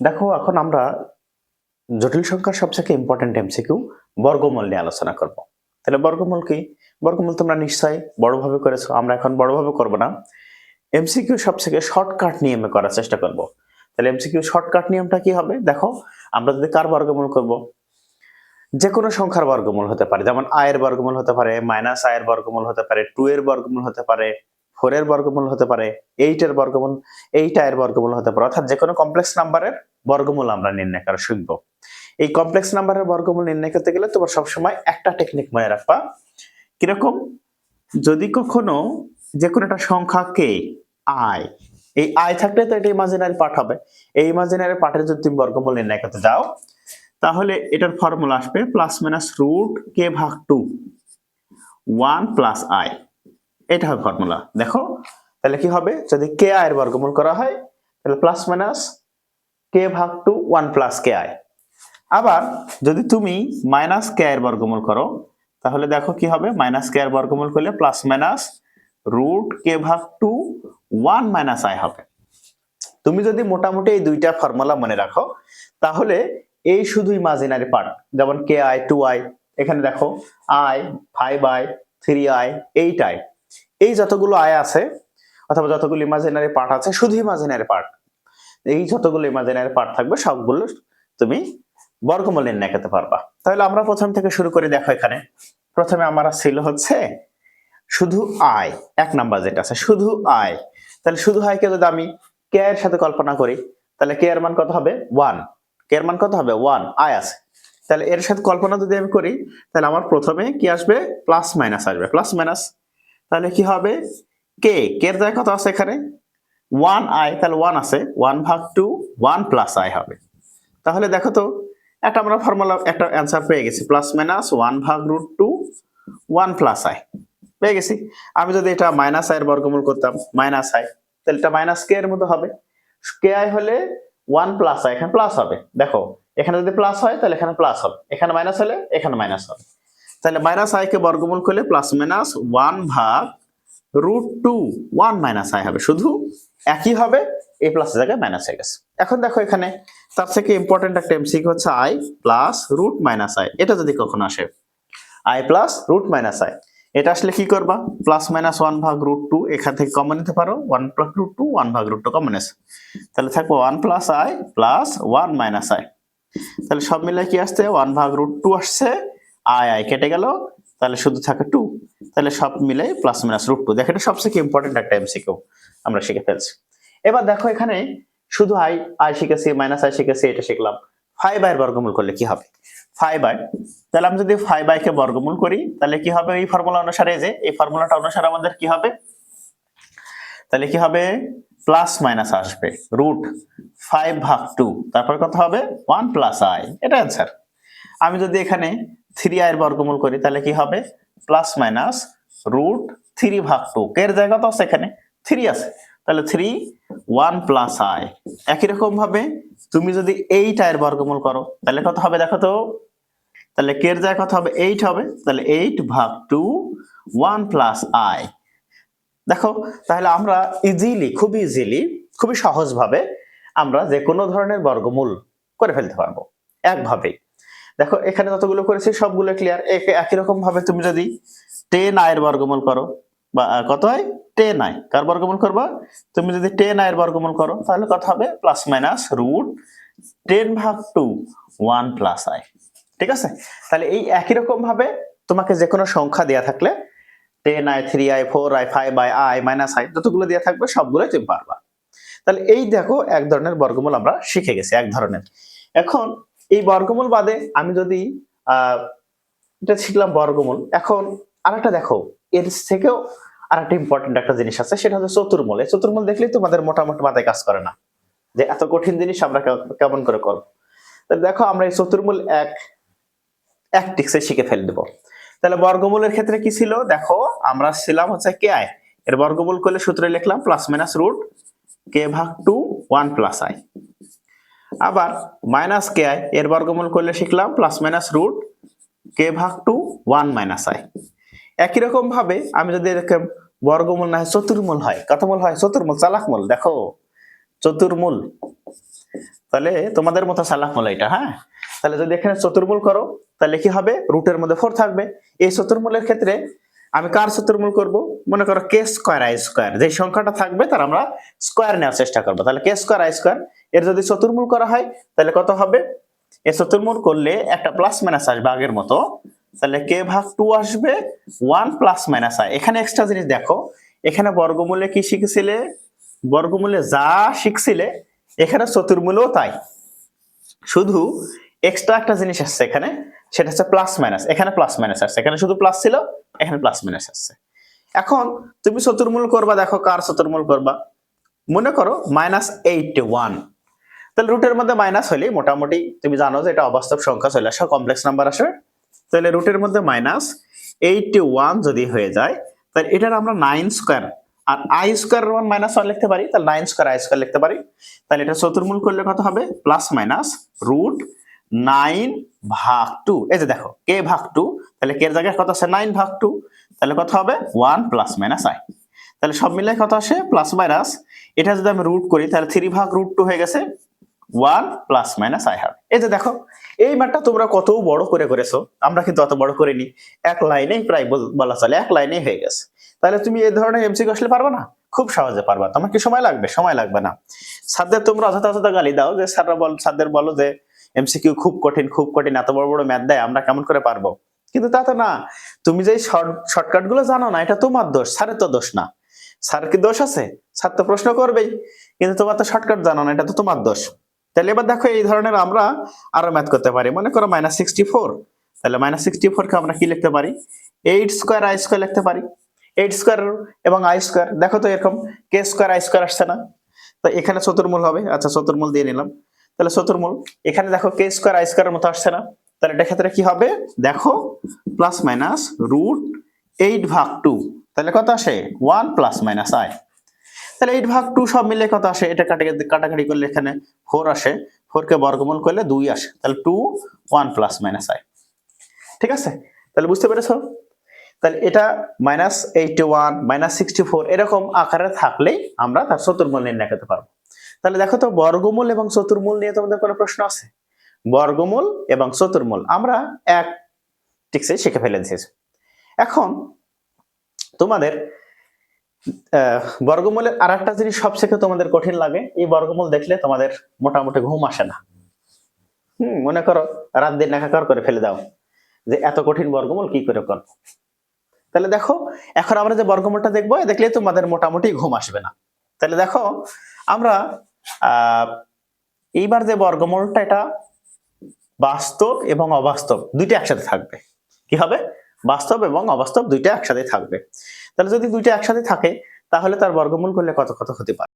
দেখো, এখন আমরা জটিল সংখ্যার সবথেকে ইম্পর্টেন্ট এমসিকিউ বর্গমূল নিয়ে আলোচনা করব। তাহলে বর্গমূল কি? বর্গমূল তোমরা নিশ্চয়ই বড়ভাবে করেছ, আমরা এখন বড়ভাবে করব না। এমসিকিউ সবথেকে শর্টকাট নিয়মে করার চেষ্টা করব। তাহলে এমসিকিউ শর্টকাট নিয়মটা কি হবে? দেখো, আমরা যদি কার বর্গমূল করব? যে কোনো সংখ্যার বর্গমূল হতে পারে, যেমন আয়ের বর্গমূল হতে পারে মাইনাস আয়ের বর্গমূল হতে পারে টু এর বর্গমূল হতে পারে ফোর এর বর্গমূল হতে পারে এইট এর বর্গমূল, এইট আয়ের বর্গমূল হতে পারে। অর্থাৎ যে কোনো কমপ্লেক্স নাম্বারের বর্গমূল আমরা নির্ণয় করা শিখব। এই কমপ্লেক্স নাম্বারের বর্গমূল নির্ণয় করতে গেলে তোমার সবসময় একটা টেকনিক মনে রাখবা। কীরকম? যদি কখনো যে কোনো একটা সংখ্যাকে আয় এই আয় থাকলে তো এটা ইমাজিনারি পার্ট হবে। এই ইমাজিনারি পার্টের যদি তুমি বর্গমূল নির্ণয় করতে যাও, তাহলে এটার ফর্মুলা আসবে প্লাস মাইনাস রুট কে ভাগ টু ওয়ান প্লাস আই এটা হবে ফর্মুলা দেখো, তাহলে কি হবে? যদি কে আয়ের বর্গমূল করা হয়, তাহলে প্লাস মাইনাস কে ভাগ two one plus k i আবার যদি তুমি মাইনাস কে এর বর্গমূল করো, তাহলে দেখো কি হবে? মাইনাস কে এর বর্গমূল করলে প্লাস মাইনাস রুট কে ভাগ টু ওয়ান মাইনাস আই হবে। তুমি যদি মোটামুটি এই দুইটা ফর্মুলা মনে রাখো, তাহলে এই শুধু ইমাজিনারি পার্ট যেমন কে আই টু আই এখানে দেখো i five i three i eight i এই যতগুলো আয় আছে, অথবা যতগুলো ইমাজিনারি পার্ট আছে, শুধু ইমাজিনারি পার্ট এই যতগুলো ইমাজিনারি পার্ট থাকবে, সবগুলো তুমি বর্গমূল নির্ণয় করতে পারবা। তাহলে আমরা প্রথম থেকে শুরু করে দেখো এখানে। প্রথমে আমার ছিল হচ্ছে শুধু আয়, এক নাম্বার যেটা আছে, শুধু আয়। তাহলে শুধু আয়কে যদি আমি কে এর সাথে কল্পনা করি, তাহলে কে এর মান কত হবে? ওয়ান কে এর মান কত হবে? ওয়ান আয় আছে। তাহলে এর সাথে কল্পনা যদি আমি করি, তাহলে আমার প্রথমে কি আসবে? প্লাস মাইনাস আসবে। প্লাস মাইনাস তাহলে কি হবে? কে কে এর জায়গায় কত আছে এখানে? ওয়ান আই তাহলে ওয়ান আছে। ওয়ান ভাগ টু ওয়ান প্লাস আই হবে। তাহলে দেখো তো, একটা আমরা ফর্মুলা একটা অ্যান্সার পেয়ে গেছি। প্লাস মাইনাস ওয়ান ভাগ root two one plus i পেয়ে গেছি। আমি যদি এটা মাইনাস আই এর বর্গমূল করতাম মাইনাস আই তাহলে এটা মাইনাস কে এর মতো হবে। কে আই হলে ওয়ান প্লাস আই এখানে প্লাস হবে। দেখো, এখানে যদি প্লাস হয়, তাহলে এখানে প্লাস হবে। এখানে মাইনাস হলে এখানে মাইনাস হবে। তাহলে মাইনাস আই কে বর্গমূল করলে প্লাস মাইনাস ওয়ান ভাগ root two one minus i হবে। শুধু একই হবে এই প্লাস জায়গায় মাইনাস হয়ে গেছে। এখন দেখো এখানে, তার থেকে ইম্পর্টেন্ট একটা এমসিকিউ হচ্ছে i plus root minus i এটা যদি কখনো আসে i plus root minus i এটা আসলে কি করবা? প্লাস মাইনাস ওয়ান ভাগ রুট টু এখান থেকে কমন নিতে পারো। One plus root two one ভাগ রুট টু কমন আছে। তাহলে থাকব one plus i plus one minus i তাহলে সব মিলে কি আসছে? ওয়ান ভাগ রুট টু আসছে। আই আই কেটে গেল, তাহলে শুধু থাকে টু তাহলে সব মিলে প্লাস মাইনাস রুট টু দেখো এটা সবথেকে ইম্পর্টেন্ট একটা এমসিকিউ আমরা শিখে ফেলছি। এবার দেখো এখানে শুধু আই আই শিখেছি মাইনাস আই শিখেছি, এটা শিখলাম। ফাইভ আই বর্গমূল করলে কি হবে? ফাইভ আই তাহলে আমি যদি ফাইভ আই কে বর্গমূল করি, তাহলে কি হবে? এই ফর্মুলা অনুসারে যে, এই ফর্মুলাটা অনুসারে আমাদের কি হবে? তাহলে কি হবে? প্লাস মাইনাস আসবে রুট ফাইভ ভাগ টু তারপর কত হবে? ওয়ান প্লাস আই এটা অ্যান্সার আমি যদি এখানে থ্রি আই এর বর্গমূল করি, তাহলে কি হবে? প্লাস মাইনাস রুট থ্রি ভাগ টু এর জায়গা তো এখানে? থ্রি আছে। তাহলে থ্রি ওয়ান প্লাস আই একই রকম ভাবে তুমি যদি এইট আয়ের বর্গমূল করো, তাহলে কত হবে দেখো তো? তাহলে কের জায়গায় কত হবে? এইট হবে। তাহলে এইট ভাগ টু ওয়ান প্লাস আই দেখো, তাহলে আমরা ইজিলি খুবই ইজিলি খুবই সহজভাবে আমরা যে কোনো ধরনের বর্গমূল করে ফেলতে পারব। একভাবেই দেখো, এখানে যতগুলো করেছি, সবগুলো ক্লিয়ার একই রকম ভাবে তুমি যদি টেন আয়ের বর্গমূল করো, বা কত হয় টেন আই কার বর্গমূল করবা? তুমি যদি টেন আয়ের বর্গমূল করো, তাহলে কত হবে? প্লাস মাইনাস রুট টেন ভাগ টু ওয়ান প্লাস আই ঠিক আছে? তাহলে এই একই রকম ভাবে তোমাকে যে কোনো সংখ্যা দেওয়া থাকলে ten i three i four i five i i minus i যতগুলো দেওয়া থাকবে সবগুলো তুমি পারবা। তাহলে এই দেখো, এক ধরনের বর্গমূল আমরা শিখে গেছি, এক ধরনের। এখন এই বর্গমূল বাদে আমি যদি এটা শিখলাম বর্গমূল, এখন আরেকটা দেখো, এর থেকেও আর একটা ইম্পর্টেন্ট একটা জিনিস আছে, সেটা হচ্ছে চতুর্মূল। এই চতুর্মূল দেখলেই তোমাদের মোটামুটি মাথায় কাজ করে না, যে এত কঠিন জিনিস আমরা কেমন করে করব? দেখো, আমরা এই চতুর্মূল এক এক টিক্সে শিখে ফেলে দেবো। তাহলে বর্গমূলের ক্ষেত্রে কি ছিল? দেখো, আমরা ছিলাম হচ্ছে কে আই এর বর্গমূল করলে সূত্রে লিখলাম প্লাস মাইনাস রুট কে ভাগ টু ওয়ান প্লাস আই আবার মাইনাস কে আই এর বর্গমূল করলে শিখলাম প্লাস মাইনাস রুট কে ভাগ টু ওয়ান মাইনাস আই একই রকম ভাবে আমি যদি এরকম বর্গমূল না হয়, চতুর্মূল হয় কত মূল হয়? চতুর্মূল, চালাকমূল, দেখো। চতুর্মূল। তাহলে তোমাদের মতো সালাক মোলা এটা হ্যাঁ? তাহলে যদি এখানে চতুর্মূল করো, তাহলে কি হবে? রুটের মধ্যে ফোর থাকবে। এই চতুর্মূলের ক্ষেত্রে আমি কার চতুর্মূল করব? মনে করো কে স্কোয়ার আই স্কোয়ার যে সংখ্যাটা থাকবে, তার আমরা স্কোয়ার নেওয়ার চেষ্টা করব। তাহলে কে স্কোয়ার আই স্কোয়ার এর যদি চতুর্মূল করা হয়, তাহলে কত হবে? এর চতুর্মূল করলে একটা প্লাস মাইনাস আসবে আগের মতো। তাহলে কে ভাগ টু আসবে ওয়ান প্লাস মাইনাস আই এখানে এক্সট্রা জিনিস দেখো, এখানে বর্গমূলে কি শিখেছিলে? বর্গমূলে যা শিখছিলে, এখানে চতুর্মূলও তাই। শুধু এক্সট্রা একটা জিনিস আসছে এখানে, সেটা হচ্ছে প্লাস মাইনাস এখানে প্লাস মাইনাস আসছে। এখানে শুধু প্লাস ছিল, এখানে প্লাস মাইনাস আসছে। এখন তুমি চতুর্মূল করবা, দেখো কার চতুর্মূল করবা। মনে করো মাইনাস এইট ওয়ান তাহলে রুটের মধ্যে মাইনাস হলে মোটামুটি তুমি জানো যে এটা অবাস্তব সংখ্যা চলে আসে কমপ্লেক্স নাম্বার আসে। তাহলে রুটের মধ্যে মাইনাস এইটটি ওয়ান যদি হয়ে যায়, তাহলে এটার আমরা nine square R i square one minus one লিখতে পারি, তাহলে নাইন স্কোয়ার আই স্কোয়ার লিখতে পারি। তাহলে এটা চতুর্মূল করলে কত হবে? প্লাস মাইনাস রুট নাইন ভাগ টু এই যে দেখো কে ভাগ টু তাহলে কে জায়গায় কত আছে? নাইন ভাগ টু তাহলে কত হবে? ওয়ান প্লাস মাইনাস আই তাহলে সব মিলে কত আসে? প্লাস মাইনাস এটা যদি আমি রুট করি, তাহলে থ্রি ভাগ রুট টু হয়ে গেছে। ওয়ান প্লাস মাইনাস আই হবে এই যে দেখো, এই ম্যাটটা তোমরা কত বড় করে করেছ, আমরা কিন্তু অত বড় করিনি। এক লাইনেই প্রায় বলা চলে, এক লাইনেই হয়ে গেছে। তাহলে তুমি এই ধরনের এমসিকিউ আসলে পারবে না? খুব সহজে পারবা। তোমার কি সময় লাগবে? সময় লাগবে না। স্যারদের তোমরা অযথা অযথা গালি দাও যে, স্যাররা বল, স্যারদের বলো যে এমসিকিউ খুব কঠিন খুব কঠিন, এত বড় বড় ম্যাথ দেয়, আমরা কেমন করে পারব? কিন্তু তা তো না। তুমি যে শর্টকাটগুলো জানো না, এটা তোমার দোষ, স্যারের তো দোষ না। স্যার কি দোষ আছে? স্যার তো প্রশ্ন করবেই। কিন্তু তোমার তো শর্টকাট জানো না, এটা তো তোমার দোষ। তাহলে এবার দেখো এই ধরনের আমরা আরও ম্যাথ করতে পারি। মনে করো মাইনাস সিক্সটি ফোর তাহলে মাইনাস সিক্সটি ফোর কে আমরা কি লিখতে পারি? এইট স্কোয়ার আই স্কোয়ার লিখতে পারি। এইট স্কোয়ার এবং আই স্কোয়ার দেখো তো এরকম কে স্কোয়ার আই স্কোয়ার আসছে না? তো এখানে চতুর্মূল হবে। আচ্ছা চতুর্মূল দিয়ে নিলাম। তাহলে চতুর্মূল, এখানে দেখো কে স্কোয়ার আই স্কোয়ারের মতো আসছে না। তাহলে এটা ক্ষেত্রে কি হবে? দেখো প্লাস মাইনাস রুট এইট ভাগ টু তাহলে কত আসে? ওয়ান প্লাস মাইনাস আই তাহলে এইট ভাগ টু সব মিলে কত আসে? এটা কাটাকাটি কাটাকাটি করলে এখানে ফোর আসে। ফোর কে বর্গমূল করলে দুই আসে। তাহলে two one plus minus I ঠিক আছে? তাহলে বুঝতে পেরেছ? তাহলে এটা minus eighty one minus sixty four এরকম আকারে থাকলেই আমরা তার চতুর্মূল নির্ণয় করতে পারব। তাহলে দেখো তো, বর্গমূল এবং চতুর্মূল নিয়ে তোমাদের কোনো প্রশ্ন আছে? বর্গমূল এবং চতুর্মূল। আমরা এক টিক্সে শিখে ফেলে দিয়েছি এখন তোমাদের বর্গমূলের আর একটা জিনিস সবথেকে তোমাদের কঠিন লাগে, এই বর্গমূল দেখলে তোমাদের মোটামুটি ঘুম আসে না। হম, মনে করো রাত দিন একাকার করে ফেলে দাও, যে এত কঠিন বর্গমূল কি করে করব? তাহলে দেখো, এখন আমরা যে বর্গমূলটা দেখব দেখলে তোমাদের মোটামুটি ঘুম আসবে না। তাহলে দেখো, আমরা এইবার যে বর্গমূলটা এটা বাস্তব এবং অবাস্তব দুইটা একসাথে থাকবে। কি হবে? বাস্তব এবং অবাস্তব দুইটা একসাথে থাকবে। তাহলে যদি দুইটা একসাথে থাকে, তাহলে তার বর্গমূল করলে কত কত হতে পারে